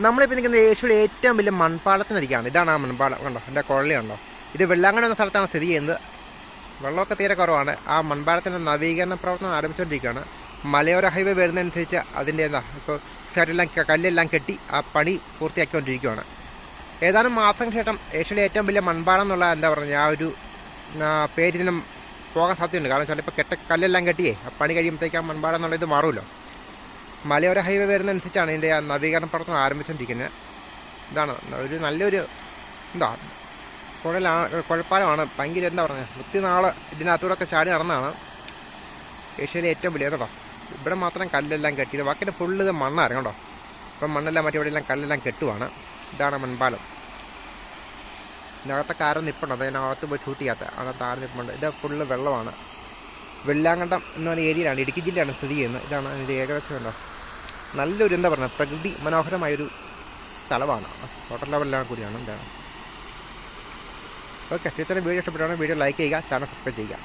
നമ്മളിപ്പോൾ നിൽക്കുന്ന ഏഷ്യയുടെ ഏറ്റവും വലിയ മൺപാടത്തിനടിക്കാണ് ഇതാണ് ആ മൺപാടം കണ്ടോ? എന്റെ കുഴലുണ്ടോ ഇത് വെള്ളാങ്കണ എന്ന സ്ഥലത്താണ് സ്ഥിതി ചെയ്യുന്നത്. വെള്ളമൊക്കെ തീരെ കുറവാണ്. ആ മൺപാടത്തിന്റെ നവീകരണ പ്രവർത്തനം ആരംഭിച്ചുകൊണ്ടിരിക്കുകയാണ്. മലയോര ഹൈവേ വരുന്നതനുസരിച്ച് അതിന്റെ എന്താ ഇപ്പോൾ സൈഡെല്ലാം കല്ലെല്ലാം കെട്ടി ആ പണി പൂർത്തിയാക്കിക്കൊണ്ടിരിക്കുകയാണ്. ഏതാനും മാസം ശേഷം ഏഷ്യയിലെ ഏറ്റവും വലിയ മൺപാടം എന്നുള്ള എന്താ പറയുക ആ ഒരു പേരിതിനും പേര് പോകാൻ സാധ്യതയുണ്ട്. കാരണം ചിലപ്പോൾ കെട്ട കല്ലെല്ലാം കെട്ടിയേ ആ പണി കഴിയുമ്പോഴത്തേക്ക് ആ മൺപാടം എന്നുള്ള ഇത് മാറുമല്ലോ. മലയോര ഹൈവേ വരുന്നതനുസരിച്ചാണ് ഇതിന്റെ ആ നവീകരണ പ്രവർത്തനം ആരംഭിച്ചുകൊണ്ടിരിക്കുന്നത് ഇതാണ് ഒരു നല്ലൊരു എന്താ കുഴലാണ് കുഴപ്പാലമാണ് ഭയങ്കര എന്താ പറയുക ഒത്തിരി നാൾ ഇതിനകത്തൂടെ ഒക്കെ ചാടി നടന്നതാണ്. ഏഷ്യയിലെ ഏറ്റവും വലിയ കേട്ടോ. ഇവിടെ മാത്രം കല്ലെല്ലാം കെട്ടിയത് ബാക്കിന്റെ ഫുള്ള് ഇത് മണ്ണായിരുന്നു കേട്ടോ ഇപ്പം മണ്ണെല്ലാം മറ്റേ ഇവിടെയെല്ലാം കല്ലെല്ലാം കെട്ടുവാണ്. ഇതാണ് മൺപാലം. ഇതിനകത്തെ കാരം നിൽപ്പുണ്ട് അതിനകത്ത് പോയി ഷൂട്ട് ചെയ്യാത്ത അതിനകത്ത് ആറ് നിൽപ്പുണ്ട് ഇത് ഫുള്ള് വെള്ളമാണ്. വെള്ളാങ്കണ്ടം എന്ന് പറയുന്ന ഏരിയയിലാണ് ഇടുക്കി ജില്ലയാണ് സ്ഥിതി ചെയ്യുന്നത്. ഇതാണ് അതിന്റെ ഏകദേശം ഉണ്ടോ നല്ലൊരു എന്താ പറയുക പ്രകൃതി മനോഹരമായൊരു സ്ഥലമാണ്. ഹോട്ടൽ ലെവലിലാണ് കൂടിയാണ് എന്താണ്. ഓക്കെ ടീച്ചറെ വീഡിയോ ഇഷ്ടപ്പെട്ടാണ് വീഡിയോ ലൈക്ക് ചെയ്യുക ചാനൽ സബ്സ്ക്രൈബ് ചെയ്യുക.